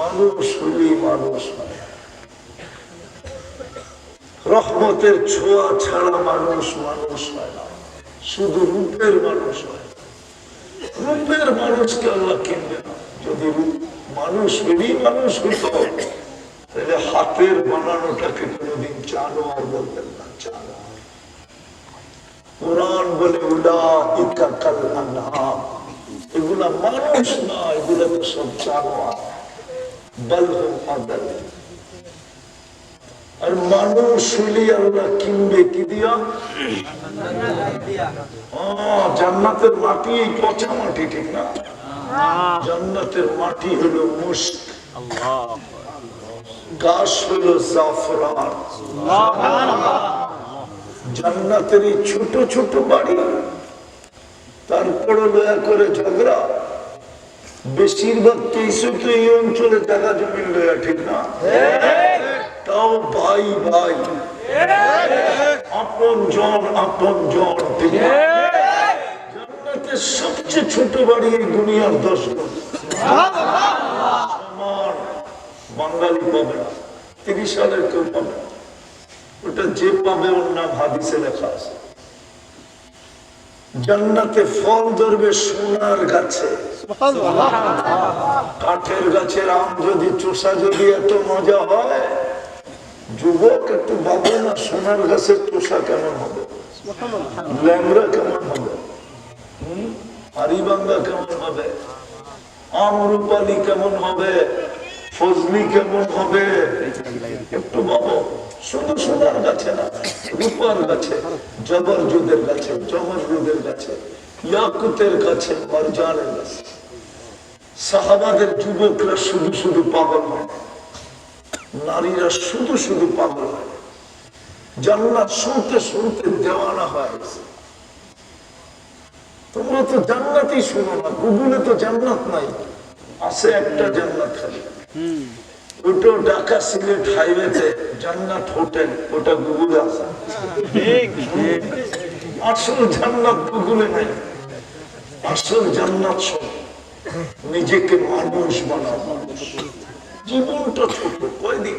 মানুষ হলেই মানুষ রহমতের ছোঁয়া ছাড়া মানুষ মানুষ হয় না। শুধু রূপের মানুষ হয়। রূপের মানুষকে আল্লাহ কিনবে না। যদি মানুষ হলেই মানুষ হইত তাহলে হাতের বানানোটাকে কোনোদিন জানোয়ার বলতেন না, জানোয়ার। কোরআন বলে উলা ইকা কাল আনহাম এগুলা মানুষ না, এগুলা তো সব জানোয়ার। আর মানুষ আল্লাহ কিনবে কি দিয়া? জান্নাতের মাটি এই পচা মাটি ঠিক না? জান্নাতের মাটি হলো মুস্ক গাছ হলো জাফরান। জান্নাতের এই ছোট ছোট বাড়ি তারপরে দয়া করে ঝগড়া। বেশিরভাগ কেসে তো এই অঞ্চলে জায়গা জমি লয়া ঠিক না? তাও ভাই ভাই। আপন জন আপন জন, ঠিক সবচেয়ে ছোট বাড়ি এই দুনিয়ার দশ বাঙালি পাবে না, তিরিশ সালের কেউ পাবে ওটা যে পাবে ওর নাম হাদিসে লেখা আছে। জান্নাতে ফল ধরবে সোনার গাছে। কাঠের গাছের আম যদি চোষা যদি এত মজা হয়, যুবক একটু ভাবো না সোনার গাছের চোষা কেমন হবে। ল্যাংরা কেমন হবে? হারিবাঙ্গা কেমন হবে? আমরুপালি কেমন হবে? ফজলি কেমন হবে? একটু ভাবো। শুধু সোনার গাছে না, রূপার গাছে জবরজুদের গাছে জবরজুদের গাছে, ইয়াকুতের গাছে মরজানের গাছে। সাহাবাদের যুবকরা শুধু শুধু পাগল হয়। নারীরা শুধু শুধু পাগল হয়। জান্নাত শুনতে শুনতে দেওয়ানা হয়। তোমরা তো জান্নাতই শুনো না, গুগলে তো জান্নাত নাই। আছে একটা জান্নাত খালি। ওটা ঢাকা সিলেট হাইওয়েতে জান্নাত হোটেল ওটা গুগলে আছে। আসল জান্নাত গুগলে নাই। আসল জান্নাত সব নিজেকে মানুষ বানাও। জীবনটা ছোট কয়দিন?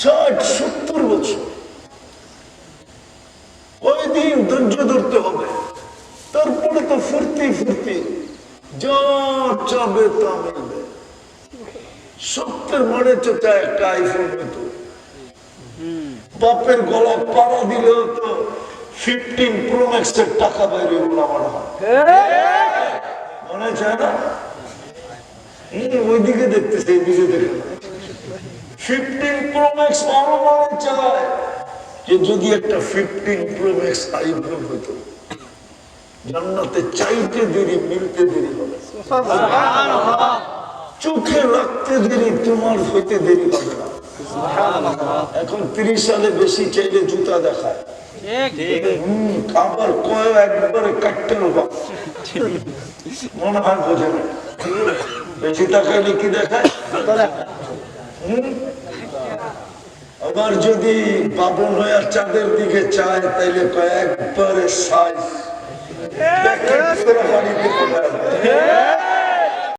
ষাট সত্তর বছর। কয়দিন ধৈর্য ধরতে হবে? তারপরে তো ফুর্তি ফুর্তি। যা চাবে তা সত্যের মনে চোখা একটা আইফোন নিত বাপের গলা পাড়া দিলেও তো ফিফটিন প্রো ম্যাক্সের টাকা বাইরে ওগুলো আমার মনে চায় না? ওইদিকে দেখতেছে দেখে। ফিফটিন আরও মনে চায় যে যদি একটা ফিফটিন আইফোন হতো, জান্নাতে চাইতে দেরি, মিলতে দেরি হবে। চোখে লাগতে দেরি তোমার হইতে দেরি হবে না। এখন তিরিশ সালে বেশি চাইলে জুতা দেখায়। আবার কয় একবারে কাটতে মনে হয় বোঝে না। বেশি কি দেখায়? আবার যদি বাবন হয়ে চাঁদের দিকে চায় তাইলে কয়েকবারে সাইজ